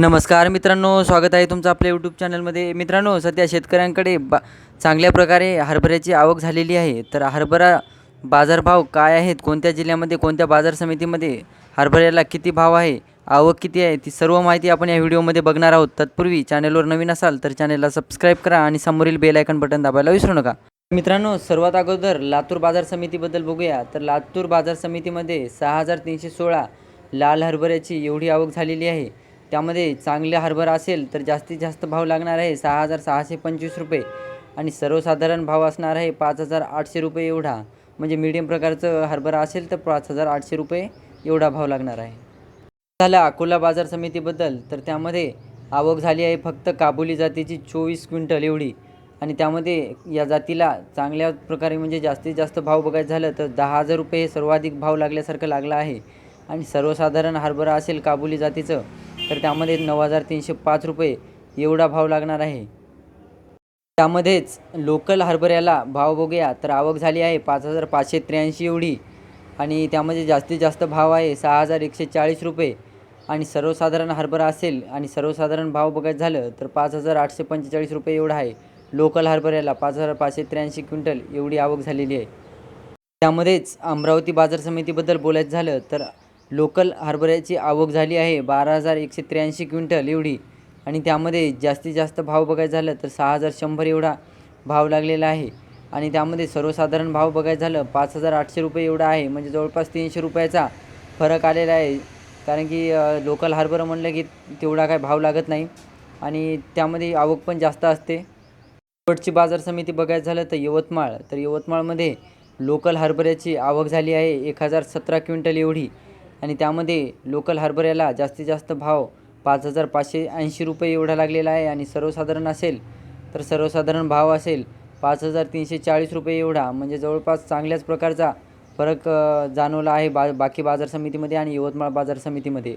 नमस्कार मित्रांनो स्वागत आहे तुमचं आपल्या यूट्यूब चॅनलमध्ये मित्रांनो सध्या शेतकऱ्यांकडे बा चांगल्या प्रकारे हरभऱ्याची आवक झालेली आहे. तर हरभरा बाजारभाव काय आहेत? कोणत्या जिल्ह्यामध्ये कोणत्या बाजार समितीमध्ये हरभऱ्याला किती भाव आहे? आवक किती आहे? ती सर्व माहिती आपण या व्हिडिओमध्ये बघणार आहोत. तत्पूर्वी चॅनलवर नवीन असाल तर चॅनलला सबस्क्राईब करा आणि समोरील बेल आयकन बटन दाबायला विसरू नका. मित्रांनो सर्वात अगोदर लातूर बाजार समितीबद्दल बघूया. तर लातूर बाजार समितीमध्ये सहा हजार तीनशे सोळा लाल हरभऱ्याची एवढी आवक झालेली आहे. त्यामध्ये चांगल्या हरभरा असेल तर जास्तीत जास्त भाव लागणार आहे सहा हजार सहाशे पंचवीस रुपये. आणि सर्वसाधारण भाव असणार आहे पाच हजार आठशे रुपये एवढा. म्हणजे मीडियम प्रकारचं हरभरा असेल तर पाच हजार आठशे रुपये एवढा भाव लागणार आहे. झालं अकोला बाजार समितीबद्दल. तर त्यामध्ये आवक झाली आहे फक्त काबुली जातीची चोवीस क्विंटल एवढी. आणि त्यामध्ये या जातीला चांगल्या प्रकारे म्हणजे जास्तीत जास्त भाव बघायचं झालं तर दहा हजार रुपये हे सर्वाधिक भाव लागल्यासारखं लागला आहे. आणि सर्वसाधारण हरभरा असेल काबुली जातीचं तर त्यामध्ये नऊ हजार तीनशे पाच रुपये एवढा भाव लागणार आहे. त्यामध्येच लोकल हरभऱ्याला भाव बघूया तर आवक झाली आहे पाच हजार पाचशे त्र्याऐंशी एवढी. आणि त्यामध्ये जास्तीत जास्त भाव आहे सहा हजार एकशे चाळीस रुपये. आणि सर्वसाधारण हरभरा असेल आणि सर्वसाधारण भाव बघायचं झालं तर पाच हजार आठशे पंचेचाळीस रुपये एवढा आहे. लोकल हरभऱ्याला पाच हजार पाचशे त्र्याऐंशी क्विंटल एवढी आवक झालेली आहे. त्यामध्येच अमरावती बाजार समितीबद्दल बोलायचं झालं तर लोकल हरभऱ्याची आवक झाली आहे. बारा हजार एकशे त्र्याऐंशी क्विंटल एवढी. आणि त्यामध्ये जास्तीत जास्त भाव बघायचं झालं तर सहा हजार शंभर एवढा भाव लागलेला आहे. आणि त्यामध्ये सर्वसाधारण भाव बघायचं झालं पाच हजार आठशे रुपये एवढा आहे. म्हणजे जवळपास तीनशे रुपयाचा फरक आलेला आहे. कारण की लोकल हार्बर म्हणलं की तेवढा काय भाव लागत नाही. आणि त्यामध्ये आवक पण जास्त असते. शेवटची बाजार समिती बघायचं झालं तर यवतमाळ. तर यवतमाळमध्ये लोकल हरभऱ्याची आवक झाली आहे. एक हजार सतरा क्विंटल एवढी. आणि त्यामध्ये लोकल हरभऱ्याला जास्तीत जास्त भाव पाच हजार पाचशे ऐंशी रुपये एवढा लागलेला आहे. आणि सर्वसाधारण असेल तर सर्वसाधारण भाव असेल पाच हजार तीनशे चाळीस रुपये एवढा. म्हणजे जवळपास चांगल्याच प्रकारचा फरक जाणवला आहे बा बाकी बाजार समितीमध्ये आणि यवतमाळ बाजार समितीमध्ये.